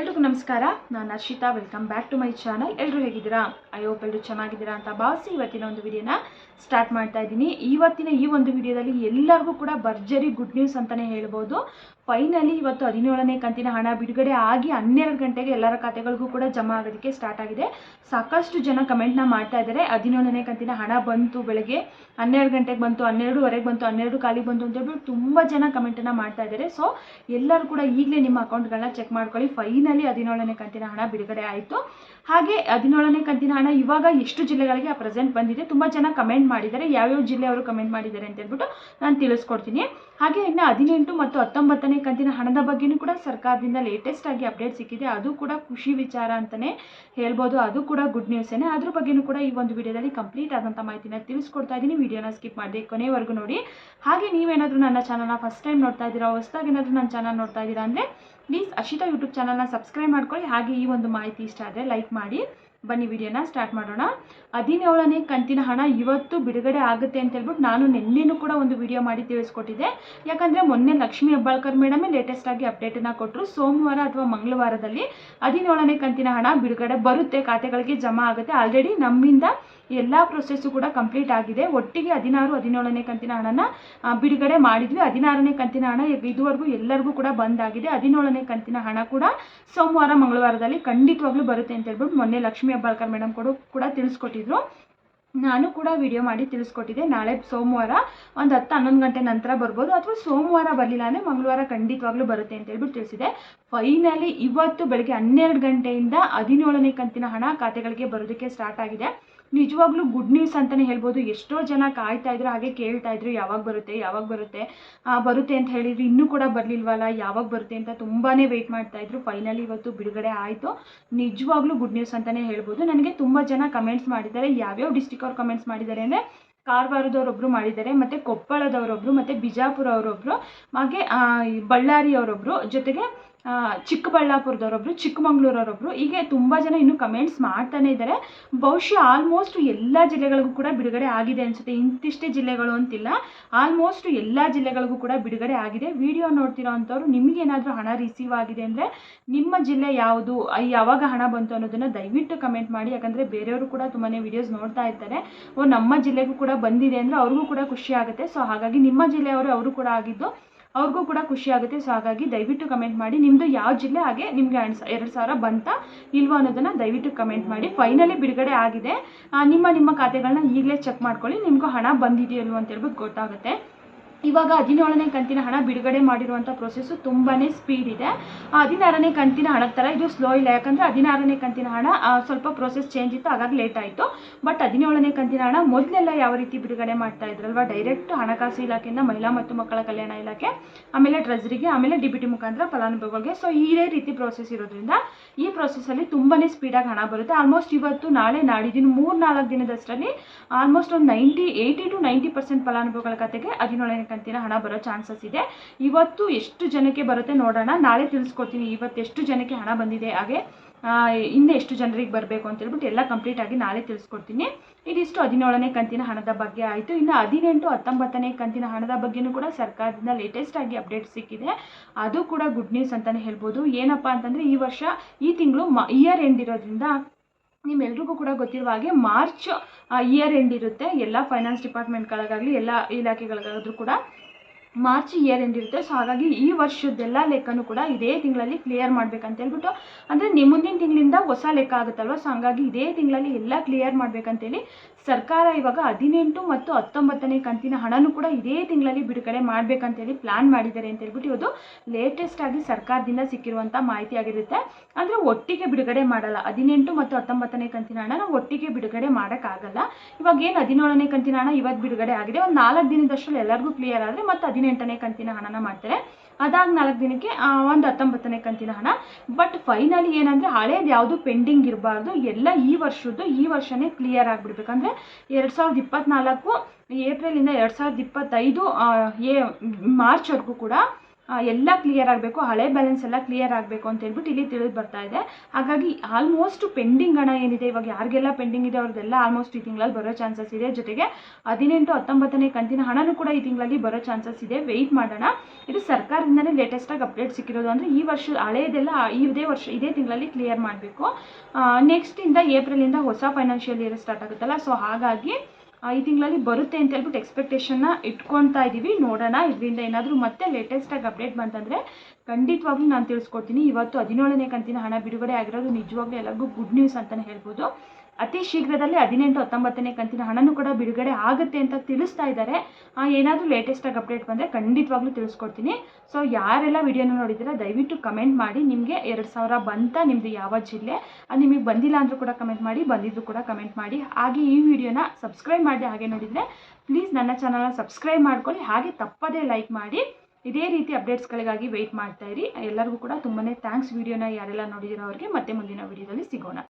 ಎಲ್ರಿಗೂ ನಮಸ್ಕಾರ. ನಾನು Arshita. Welcome back to my channel ಎಲ್ಲರೂ ಹೇಗಿದ್ದೀರಾ? ಐ ಹೋಪ್ ಎಲ್ಲರೂ ಚೆನ್ನಾಗಿದ್ದೀರಾ ಅಂತ ಭಾವಿಸಿ ಇವತ್ತಿನ ಒಂದು ವಿಡಿಯೋನ ಸ್ಟಾರ್ಟ್ ಮಾಡ್ತಾ ಇದ್ದೀನಿ. ಇವತ್ತಿನ ಈ ಒಂದು ವಿಡಿಯೋದಲ್ಲಿ ಎಲ್ಲರಿಗೂ ಕೂಡ ಭರ್ಜರಿ ಗುಡ್ ನ್ಯೂಸ್ ಅಂತಲೇ ಹೇಳ್ಬೋದು. ಫೈನಲಿ ಇವತ್ತು ಹದಿನೇಳನೇ ಕಂತಿನ ಹಣ ಬಿಡುಗಡೆ ಆಗಿ ಹನ್ನೆರಡು ಗಂಟೆಗೆ ಎಲ್ಲರ ಖಾತೆಗಳಿಗೂ ಕೂಡ ಜಮಾ ಆಗೋದಕ್ಕೆ ಸ್ಟಾರ್ಟ್ ಆಗಿದೆ. ಸಾಕಷ್ಟು ಜನ ಕಮೆಂಟ್ನ ಮಾಡ್ತಾ ಇದ್ದಾರೆ. ಹದಿನೇಳನೇ ಕಂತಿನ ಹಣ ಬಂತು ಬೆಳಗ್ಗೆ ಹನ್ನೆರಡು ಗಂಟೆಗೆ ಬಂತು, ಹನ್ನೆರಡುವರೆಗೆ ಬಂತು, ಹನ್ನೆರಡು ಖಾಲಿ ಬಂತು ಅಂತ ಹೇಳ್ಬಿಟ್ಟು ತುಂಬ ಜನ ಕಮೆಂಟನ್ನು ಮಾಡ್ತಾ ಇದ್ದಾರೆ. ಸೊ ಎಲ್ಲರೂ ಕೂಡ ಈಗಲೇ ನಿಮ್ಮ ಅಕೌಂಟ್ಗಳನ್ನ ಚೆಕ್ ಮಾಡ್ಕೊಳ್ಳಿ. ಫೈನಲಿ ಹದಿನೇಳನೇ ಕಂತಿನ ಹಣ ಬಿಡುಗಡೆ ಆಯಿತು. ಹಾಗೆ ಹದಿನೇಳನೇ ಕಂತಿನ ಹಣ ಇವಾಗ ಎಷ್ಟು ಜಿಲ್ಲೆಗಳಿಗೆ ಆ ಪ್ರೆಸೆಂಟ್ ಬಂದಿದೆ ತುಂಬ ಜನ ಕಮೆಂಟ್ ಮಾಡಿದ್ದಾರೆ. ಯಾವ್ಯಾವ ಜಿಲ್ಲೆಯವರು ಕಮೆಂಟ್ ಮಾಡಿದ್ದಾರೆ ಅಂತ ಹೇಳ್ಬಿಟ್ಟು ನಾನು ತಿಳಿಸ್ಕೊಡ್ತೀನಿ. ಹಾಗೆ ಇನ್ನು ಹದಿನೆಂಟು ಮತ್ತು ಹತ್ತೊಂಬತ್ತನೇ ಕಂತಿನ ಹಣದ ಬಗ್ಗೆನೂ ಕೂಡ ಸರ್ಕಾರದಿಂದ ಲೇಟೆಸ್ಟ್ ಆಗಿ ಅಪ್ಡೇಟ್ ಸಿಕ್ಕಿದೆ. ಅದು ಕೂಡ ಖುಷಿ ವಿಚಾರ ಅಂತಲೇ ಹೇಳ್ಬೋದು. ಅದು ಕೂಡ ಗುಡ್ ನ್ಯೂಸೇನೆ ಅದ್ರ ಬಗ್ಗೆನೂ ಕೂಡ ಈ ಒಂದು ವಿಡಿಯೋದಲ್ಲಿ ಕಂಪ್ಲೀಟ್ ಆದಂಥ ಮಾಹಿತಿನ ತಿಳಿಸ್ಕೊಡ್ತಾ ಇದ್ದೀನಿ. ವಿಡಿಯೋನ ಸ್ಕಿಪ್ ಮಾಡಿದೆ ಕೊನೆವರೆಗೂ ನೋಡಿ. ಹಾಗೆ ನೀವೇನಾದರೂ ನನ್ನ ಚಾನಲ್ನ ಫಸ್ಟ್ ಟೈಮ್ ನೋಡ್ತಾ ಇದ್ದೀರಾ, ಹೊಸದಾಗಿ ಏನಾದರೂ ನನ್ನ ಚಾನಲ್ ನೋಡ್ತಾ ಇದ್ದೀರಾ ಅಂದರೆ ಪ್ಲೀಸ್ ಅಶಿತಾ ಯೂಟ್ಯೂಬ್ ಚಾನಲ್ನ ಸಬ್ಸ್ಕ್ರೈಬ್ ಮಾಡ್ಕೊಳ್ಳಿ. ಹಾಗೆ ಈ ಒಂದು ಮಾಹಿತಿ ಇಷ್ಟ ಆದರೆ ಲೈಕ್ ಮಾಡಿ. ಬನ್ನಿ ವಿಡಿಯೋನ ಸ್ಟಾರ್ಟ್ ಮಾಡೋಣ. ಹದಿನೇಳನೇ ಕಂತಿನ ಹಣ ಇವತ್ತು ಬಿಡುಗಡೆ ಆಗುತ್ತೆ ಅಂತ ಹೇಳ್ಬಿಟ್ಟು ನಾನು ನಿನ್ನೆನೂ ಕೂಡ ಒಂದು ವಿಡಿಯೋ ಮಾಡಿ ತಿಳಿಸ್ಕೊಟ್ಟಿದ್ದೆ. ಯಾಕಂದರೆ ಮೊನ್ನೆ ಲಕ್ಷ್ಮಿ ಹೆಬ್ಬಾಳ್ಕರ್ ಮೇಡಮೇ ಲೇಟೆಸ್ಟ್ ಆಗಿ ಅಪ್ಡೇಟನ್ನು ಕೊಟ್ಟರು ಸೋಮವಾರ ಅಥವಾ ಮಂಗಳವಾರದಲ್ಲಿ ಹದಿನೇಳನೇ ಕಂತಿನ ಹಣ ಬಿಡುಗಡೆ ಬರುತ್ತೆ. ಖಾತೆಗಳಿಗೆ ಜಮಾ ಆಗುತ್ತೆ. ಆಲ್ರೆಡಿ ನಮ್ಮಿಂದ ಎಲ್ಲ ಪ್ರೊಸೆಸ್ಸು ಕೂಡ ಕಂಪ್ಲೀಟ್ ಆಗಿದೆ. ಒಟ್ಟಿಗೆ ಹದಿನಾರು, ಹದಿನೇಳನೇ ಕಂತಿನ ಹಣನ ಬಿಡುಗಡೆ ಮಾಡಿದ್ವಿ. ಹದಿನಾರನೇ ಕಂತಿನ ಹಣ ಇದುವರೆಗೂ ಎಲ್ಲರಿಗೂ ಕೂಡ ಬಂದಾಗಿದೆ ಹದಿನೇಳನೇ ಕಂತಿನ ಹಣ ಕೂಡ ಸೋಮವಾರ, ಮಂಗಳವಾರದಲ್ಲಿ ಖಂಡಿತವಾಗ್ಲೂ ಬರುತ್ತೆ ಅಂತ ಹೇಳ್ಬಿಟ್ಟು ಮೊನ್ನೆ ಲಕ್ಷ್ಮೀ ಹೆಬ್ಬಾಳ್ಕರ್ ಮೇಡಮ್ ಕೂಡ ಕೂಡ ತಿಳಿಸ್ಕೊಟ್ಟಿದ್ರು. ನಾನು ಕೂಡ ವಿಡಿಯೋ ಮಾಡಿ ತಿಳಿಸ್ಕೊಟ್ಟಿದ್ದೆ. ನಾಳೆ ಸೋಮವಾರ ಒಂದು ಹತ್ತು ಹನ್ನೊಂದು ಗಂಟೆ ನಂತರ ಬರ್ಬೋದು. ಅಥವಾ ಸೋಮವಾರ ಬರಲಿಲ್ಲ ಅಂದರೆ ಮಂಗಳವಾರ ಖಂಡಿತವಾಗ್ಲೂ ಬರುತ್ತೆ ಅಂತ ಹೇಳ್ಬಿಟ್ಟು ತಿಳಿಸಿದೆ ಫೈನಲಿ ಇವತ್ತು ಬೆಳಗ್ಗೆ ಹನ್ನೆರಡು ಗಂಟೆಯಿಂದ ಹದಿನೇಳನೇ ಕಂತಿನ ಹಣ ಖಾತೆಗಳಿಗೆ ಬರೋದಕ್ಕೆ ಸ್ಟಾರ್ಟ್ ಆಗಿದೆ. ನಿಜವಾಗ್ಲೂ ಗುಡ್ ನ್ಯೂಸ್ ಅಂತಲೇ ಹೇಳ್ಬೋದು. ಎಷ್ಟೋ ಜನ ಕಾಯ್ತಾ ಇದ್ರು, ಹಾಗೆ ಕೇಳ್ತಾ ಇದ್ರು, ಯಾವಾಗ ಬರುತ್ತೆ ಯಾವಾಗ ಬರುತ್ತೆ ಬರುತ್ತೆ ಅಂತ ಹೇಳಿದ್ರು. ಇನ್ನೂ ಕೂಡ ಬರಲಿಲ್ವಲ್ಲ, ಯಾವಾಗ ಬರುತ್ತೆ ಅಂತ ತುಂಬಾ ವೆಯ್ಟ್ ಮಾಡ್ತಾ ಇದ್ರು. ಫೈನಲಿ ಇವತ್ತು ಬಿಡುಗಡೆ ಆಯಿತು. ನಿಜವಾಗ್ಲೂ ಗುಡ್ ನ್ಯೂಸ್ ಅಂತಲೇ ಹೇಳ್ಬೋದು. ನನಗೆ ತುಂಬ ಜನ ಕಮೆಂಟ್ಸ್ ಮಾಡಿದ್ದಾರೆ. ಯಾವ್ಯಾವ ಡಿಸ್ಟಿಕ್ ಅವ್ರು ಕಮೆಂಟ್ಸ್ ಮಾಡಿದ್ದಾರೆ ಅಂದರೆ ಕಾರವಾರದವರೊಬ್ಬರು ಮಾಡಿದ್ದಾರೆ ಮತ್ತು ಕೊಪ್ಪಳದವರೊಬ್ಬರು ಮತ್ತು ಬಿಜಾಪುರ ಅವರೊಬ್ರು ಹಾಗೆ ಆ, ಈ ಬಳ್ಳಾರಿ ಅವರೊಬ್ಬರು ಜೊತೆಗೆ ಆ, ಚಿಕ್ಕಬಳ್ಳಾಪುರದವರೊಬ್ಬರು ಚಿಕ್ಕಮಂಗ್ಳೂರವರೊಬ್ಬರು ಹೀಗೆ ತುಂಬ ಜನ ಇನ್ನೂ ಕಮೆಂಟ್ಸ್ ಮಾಡ್ತಾನೆ ಇದ್ದಾರೆ. ಬಹುಶಃ ಆಲ್ಮೋಸ್ಟ್ ಎಲ್ಲ ಜಿಲ್ಲೆಗಳಿಗೂ ಕೂಡ ಬಿಡುಗಡೆ ಆಗಿದೆ ಅನಿಸುತ್ತೆ. ಇಂತಿಷ್ಟೇ ಜಿಲ್ಲೆಗಳು ಅಂತಿಲ್ಲ. ಆಲ್ಮೋಸ್ಟ್ ಎಲ್ಲ ಜಿಲ್ಲೆಗಳಿಗೂ ಕೂಡ ಬಿಡುಗಡೆ ಆಗಿದೆ. ವಿಡಿಯೋ ನೋಡ್ತಿರೋ ಅಂಥವ್ರು ನಿಮಗೇನಾದರೂ ಹಣ ರಿಸೀವ್ ಆಗಿದೆ ಅಂದರೆ ನಿಮ್ಮ ಜಿಲ್ಲೆ ಯಾವುದು ಯಾವಾಗ ಹಣ ಬಂತು ಅನ್ನೋದನ್ನು ದಯವಿಟ್ಟು ಕಮೆಂಟ್ ಮಾಡಿ. ಯಾಕಂದರೆ ಬೇರೆಯವರು ಕೂಡ ತುಂಬಾ ವಿಡಿಯೋಸ್ ನೋಡ್ತಾ ಇರ್ತಾರೆ. ಓ ನಮ್ಮ ಜಿಲ್ಲೆಗೂ ಕೂಡ ಬಂದಿದೆ ಅಂದರೆ ಅವ್ರಿಗೂ ಕೂಡ ಖುಷಿ ಆಗುತ್ತೆ. ಸೊ ಹಾಗಾಗಿ ನಿಮ್ಮ ಜಿಲ್ಲೆಯವರು ಅವರು ಕೂಡ ಆಗಿದ್ದು ಅವ್ರಿಗೂ ಕೂಡ ಖುಷಿ ಆಗುತ್ತೆ. ಸೊ ಹಾಗಾಗಿ ದಯವಿಟ್ಟು ಕಮೆಂಟ್ ಮಾಡಿ. ನಿಮ್ಮದು ಯಾವ ಜಿಲ್ಲೆ ಹಾಗೆ ನಿಮಗೆ ಎರಡು ಸಾವಿರ ಬಂತಾ ಇಲ್ವೋ ಅನ್ನೋದನ್ನು ದಯವಿಟ್ಟು ಕಮೆಂಟ್ ಮಾಡಿ. ಫೈನಲಿ ಬಿಡುಗಡೆ ಆಗಿದೆ. ನಿಮ್ಮ ನಿಮ್ಮ ಖಾತೆಗಳನ್ನ ಈಗಲೇ ಚೆಕ್ ಮಾಡ್ಕೊಳ್ಳಿ. ನಿಮಗೂ ಹಣ ಬಂದಿದೆಯಲ್ವ ಅಂತ ಹೇಳ್ಬಿಟ್ಟು ಗೊತ್ತಾಗುತ್ತೆ. ಇವಾಗ ಹದಿನೇಳನೇ ಕಂತಿನ ಹಣ ಬಿಡುಗಡೆ ಮಾಡಿರುವಂಥ ಪ್ರೊಸೆಸ್ಸು ತುಂಬಾನೇ ಸ್ಪೀಡ್ ಇದೆ. ಹದಿನಾರನೇ ಕಂತಿನ ಹಣದ ಥರ ಇದು ಸ್ಲೋ ಇಲ್ಲ. ಯಾಕಂದರೆ ಹದಿನಾರನೇ ಕಂತಿನ ಹಣ ಸ್ವಲ್ಪ ಪ್ರೊಸೆಸ್ ಚೇಂಜ್ ಇತ್ತು, ಹಾಗಾಗಿ ಲೇಟ್ ಆಯಿತು. ಬಟ್ ಹದಿನೇಳನೇ ಕಂತಿನ ಹಣ ಮೊದಲೆಲ್ಲ ಯಾವ ರೀತಿ ಬಿಡುಗಡೆ ಮಾಡ್ತಾ ಇದ್ರಲ್ವ? ಡೈರೆಕ್ಟ್ ಹಣಕಾಸು ಇಲಾಖೆಯಿಂದ ಮಹಿಳಾ ಮತ್ತು ಮಕ್ಕಳ ಕಲ್ಯಾಣ ಇಲಾಖೆ, ಆಮೇಲೆ ಟ್ರೆಜರಿಗೆ ಆಮೇಲೆ ಡಿ ಮುಖಾಂತರ ಫಲಾನುಭವಿಗಳಿಗೆ ಸೊ ಇದೇ ರೀತಿ ಪ್ರೋಸೆಸ್ ಇರೋದ್ರಿಂದ ಈ ಪ್ರೊಸೆಸ್ಸಲ್ಲಿ ತುಂಬಾ ಸ್ಪೀಡಾಗಿ ಹಣ ಬರುತ್ತೆ. ಆಲ್ಮೋಸ್ಟ್ ಇವತ್ತು, ನಾಳೆ, ನಾಡಿದ್ದು ಮೂರು ನಾಲ್ಕು ದಿನದಷ್ಟರಲ್ಲಿ ಆಲ್ಮೋಸ್ಟ್ ಒಂದು ninety, eighty to ninety percent ಫಲಾನುಭವಿಗಳ ಕತೆಗೆ ಹದಿನೇಳನೇ ಕಂತಿನ ಹಣ ಬರೋ ಚಾನ್ಸಸ್ ಇದೆ. ಇವತ್ತು ಎಷ್ಟು ಜನಕ್ಕೆ ಬರುತ್ತೆ ನೋಡೋಣ. ನಾಳೆ ಇವತ್ತು ಎಷ್ಟು ಜನಕ್ಕೆ ಹಣ ಬಂದಿದೆ. ಹಾಗೆ ಇನ್ನೂ ಎಷ್ಟು ಜನರಿಗೆ ಬರಬೇಕು ಅಂತ ಹೇಳ್ಬಿಟ್ಟು ಎಲ್ಲ ಕಂಪ್ಲೀಟ್ ಆಗಿ ನಾಳೆ ತಿಳಿಸ್ಕೊಡ್ತೀನಿ. ಇದಿಷ್ಟು ಹದಿನೇಳನೇ ಕಂತಿನ ಹಣದ ಬಗ್ಗೆ ಆಯಿತು. ಇನ್ನು ಹದಿನೆಂಟು, ಹತ್ತೊಂಬತ್ತನೇ ಕಂತಿನ ಹಣದ ಬಗ್ಗೆನೂ ಕೂಡ ಸರ್ಕಾರದಿಂದ ಲೇಟೆಸ್ಟ್ ಆಗಿ ಅಪ್ಡೇಟ್ ಸಿಕ್ಕಿದೆ. ಅದು ಕೂಡ ಗುಡ್ ನ್ಯೂಸ್ ಅಂತಲೇ ಹೇಳ್ಬೋದು. ಏನಪ್ಪ ಅಂತಂದರೆ ಈ ವರ್ಷ, ಈ ತಿಂಗಳು ಇಯರ್ ಎಂಡ್ ಇರೋದ್ರಿಂದ ನಿಮ್ಮೆಲ್ರಿಗೂ ಕೂಡ ಗೊತ್ತಿರುವ ಹಾಗೆ ಮಾರ್ಚ್ ಇಯರ್ ಎಂಡ್ ಇರುತ್ತೆ. ಎಲ್ಲ ಫೈನಾನ್ಸ್ ಡಿಪಾರ್ಟ್ಮೆಂಟ್ಗಳಿಗಾಗಲಿ ಎಲ್ಲ ಇಲಾಖೆಗಳಿಗಾದ್ರೂ ಕೂಡ ಮಾರ್ಚ್ ಇಯರ್ ಎಂಡ್ ಸೊ ಹಾಗಾಗಿ ಈ ವರ್ಷದ್ದೆಲ್ಲ ಲೆಕ್ಕನೂ ಕೂಡ ಇದೇ ತಿಂಗಳಲ್ಲಿ ಕ್ಲಿಯರ್ ಮಾಡಬೇಕಂತ ಹೇಳ್ಬಿಟ್ಟು, ಅಂದರೆ ನಿಮ್ಮ ಮುಂದಿನ ತಿಂಗಳಿಂದ ಹೊಸ ಲೆಕ್ಕ ಆಗುತ್ತಲ್ವ? ಸೊ ಹಾಗಾಗಿ ಇದೇ ತಿಂಗಳಲ್ಲಿ ಎಲ್ಲ ಕ್ಲಿಯರ್ ಮಾಡಬೇಕಂತೇಳಿ ಸರ್ಕಾರ ಇವಾಗ ಹದಿನೆಂಟು ಮತ್ತು ಹತ್ತೊಂಬತ್ತನೇ ಕಂತಿನ ಹಣನೂ ಕೂಡ ಇದೇ ತಿಂಗಳಲ್ಲಿ ಬಿಡುಗಡೆ ಮಾಡಬೇಕಂತೇಳಿ ಪ್ಲಾನ್ ಮಾಡಿದ್ದಾರೆ ಅಂತ ಹೇಳ್ಬಿಟ್ಟು ಇವತ್ತು ಲೇಟೆಸ್ಟ್ ಆಗಿ ಸರ್ಕಾರದಿಂದ ಸಿಕ್ಕಿರುವಂಥ ಮಾಹಿತಿ ಆಗಿರುತ್ತೆ. ಅಂದರೆ ಒಟ್ಟಿಗೆ ಬಿಡುಗಡೆ ಮಾಡಲ್ಲ. ಹದಿನೆಂಟು ಮತ್ತು ಹತ್ತೊಂಬತ್ತನೇ ಕಂತಿನ ಹಣನ ಒಟ್ಟಿಗೆ ಬಿಡುಗಡೆ ಮಾಡೋಕ್ಕಾಗಲ್ಲ. ಇವಾಗ ಏನು ಹದಿನೇಳನೇ ಕಂತಿನ ಹಣ ಇವತ್ತು ಬಿಡುಗಡೆ ಆಗಿದೆ. ಒಂದು ನಾಲ್ಕು ದಿನದಷ್ಟರಲ್ಲಿ ಎಲ್ಲರಿಗೂ ಕ್ಲಿಯರ್ ಆದರೆ ಮತ್ತೆ ಹದಿನೆಂಟನೇ ಕಂತಿನ ಹಣನ ಮಾಡ್ತಾರೆ. ಅದಾದ ನಾಲ್ಕು ದಿನಕ್ಕೆ ಒಂದು ಹತ್ತೊಂಬತ್ತನೇ ಕಂತಿನ ಹಣ. ಬಟ್ ಫೈನಲಿ ಏನಂದ್ರೆ, ಹಳೇದು ಯಾವುದು ಪೆಂಡಿಂಗ್ ಇರಬಾರ್ದು, ಎಲ್ಲ ಈ ವರ್ಷದ್ದು, ಈ ವರ್ಷನೇ ಕ್ಲಿಯರ್ ಆಗಿಬಿಡ್ಬೇಕು. ಅಂದರೆ ಎರಡು ಸಾವಿರದ ಇಪ್ಪತ್ತ್ನಾಲ್ಕು ಏಪ್ರಿಲಿಂದ ಎರಡು ಸಾವಿರದ ಇಪ್ಪತ್ತೈದು ಏ ಮಾರ್ಚ್ವರೆಗೂ ಕೂಡ ಎಲ್ಲ ಕ್ಲಿಯರ್ ಆಗಬೇಕು, ಹಳೆ ಬ್ಯಾಲೆನ್ಸ್ ಎಲ್ಲ ಕ್ಲಿಯರ್ ಆಗಬೇಕು ಅಂತ ಹೇಳ್ಬಿಟ್ಟು ಇಲ್ಲಿ ತಿಳಿದು ಬರ್ತಾ ಇದೆ. ಹಾಗಾಗಿ ಆಲ್ಮೋಸ್ಟ್ ಪೆಂಡಿಂಗ್ ಹಣ ಏನಿದೆ, ಇವಾಗ ಯಾರಿಗೆಲ್ಲ ಪೆಂಡಿಂಗ್ ಇದೆ ಅವ್ರದ್ದೆಲ್ಲ ಆಲ್ಮೋಸ್ಟ್ ಈ ತಿಂಗಳಲ್ಲಿ ಬರೋ ಚಾನ್ಸಸ್ ಇದೆ. ಜೊತೆಗೆ ಹದಿನೆಂಟು, ಹತ್ತೊಂಬತ್ತನೇ ಕಂತಿನ ಹಣನೂ ಕೂಡ ಈ ತಿಂಗಳಲ್ಲಿ ಬರೋ ಚಾನ್ಸಸ್ ಇದೆ. ವೆಯ್ಟ್ ಮಾಡೋಣ. ಇದು ಸರ್ಕಾರದಿಂದನೇ ಲೇಟೆಸ್ಟಾಗಿ ಅಪ್ಡೇಟ್ ಸಿಕ್ಕಿರೋದು. ಅಂದರೆ ಈ ವರ್ಷ ಹಳೆಯದೆಲ್ಲ ಇದೇ ವರ್ಷ, ಇದೇ ತಿಂಗಳಲ್ಲಿ ಕ್ಲಿಯರ್ ಮಾಡಬೇಕು. ನೆಕ್ಸ್ಟಿಂದ ಏಪ್ರಿಲಿಂದ ಹೊಸ ಫೈನಾನ್ಷಿಯಲ್ ಇಯರ್ ಸ್ಟಾರ್ಟ್ ಆಗುತ್ತಲ್ಲ. ಸೊ ಹಾಗಾಗಿ ಈ ತಿಂಗಳಲ್ಲಿ ಬರುತ್ತೆ ಅಂತ ಹೇಳ್ಬಿಟ್ಟು ಎಕ್ಸ್ಪೆಕ್ಟೇಷನ್ನ ಇಟ್ಕೊತಾ ಇದ್ದೀವಿ ನೋಡೋಣ, ಇದರಿಂದ ಏನಾದರೂ ಮತ್ತೆ ಲೇಟೆಸ್ಟಾಗಿ ಅಪ್ಡೇಟ್ ಬಂತಂದರೆ ಖಂಡಿತವಾಗ್ಲೂ ನಾನು ತಿಳಿಸ್ಕೊಡ್ತೀನಿ. ಇವತ್ತು ಹದಿನೇಳನೇ ಕಂತಿನ ಹಣ ಬಿಡುಗಡೆ ಆಗಿರೋದು ನಿಜವಾಗ್ಲೂ ಎಲ್ಲರಿಗೂ ಗುಡ್ ನ್ಯೂಸ್ ಅಂತಲೇ ಹೇಳ್ಬೋದು. ಅತಿ ಶೀಘ್ರದಲ್ಲೇ ಹದಿನೆಂಟು, ಹತ್ತೊಂಬತ್ತನೇ ಕಂತಿನ ಹಣನೂ ಕೂಡ ಬಿಡುಗಡೆ ಆಗುತ್ತೆ ಅಂತ ತಿಳಿಸ್ತಾ ಇದ್ದಾರೆ. ಏನಾದರೂ ಲೇಟೆಸ್ಟಾಗಿ ಅಪ್ಡೇಟ್ ಬಂದರೆ ಖಂಡಿತವಾಗ್ಲೂ ತಿಳಿಸ್ಕೊಡ್ತೀನಿ. ಸೊ ಯಾರೆಲ್ಲ ವಿಡಿಯೋನ ನೋಡಿದ್ದೀರಾ, ದಯವಿಟ್ಟು ಕಮೆಂಟ್ ಮಾಡಿ. ನಿಮಗೆ ಎರಡು ಸಾವಿರ ಬಂತ ನಿಮ್ಮದು ಯಾವ ಜಿಲ್ಲೆ. ಅದು ನಿಮಗೆ ಬಂದಿಲ್ಲ ಅಂದರೂ ಕೂಡ ಕಮೆಂಟ್ ಮಾಡಿ, ಬಂದಿದ್ದು ಕೂಡ ಕಮೆಂಟ್ ಮಾಡಿ. ಹಾಗೆ ಈ ವಿಡಿಯೋನ ಸಬ್ಸ್ಕ್ರೈಬ್ ಮಾಡಿ ಹಾಗೆ ನೋಡಿದರೆ ಪ್ಲೀಸ್ ನನ್ನ ಚಾನಲ್ನ ಸಬ್ಸ್ಕ್ರೈಬ್ ಮಾಡ್ಕೊಳ್ಳಿ. ಹಾಗೆ ತಪ್ಪದೇ ಲೈಕ್ ಮಾಡಿ. ಇದೇ ರೀತಿ ಅಪ್ಡೇಟ್ಸ್ಗಳಿಗಾಗಿ ವೆಯ್ಟ್ ಮಾಡ್ತಾ ಇರಿ. ಎಲ್ಲರಿಗೂ ಕೂಡ ತುಂಬಾ ಥ್ಯಾಂಕ್ಸ್ ವಿಡಿಯೋನ ಯಾರೆಲ್ಲ ನೋಡಿದಿರೋ ಅವ್ರಿಗೆ ಮತ್ತೆ ಮುಂದಿನ ವಿಡಿಯೋದಲ್ಲಿ ಸಿಗೋಣ.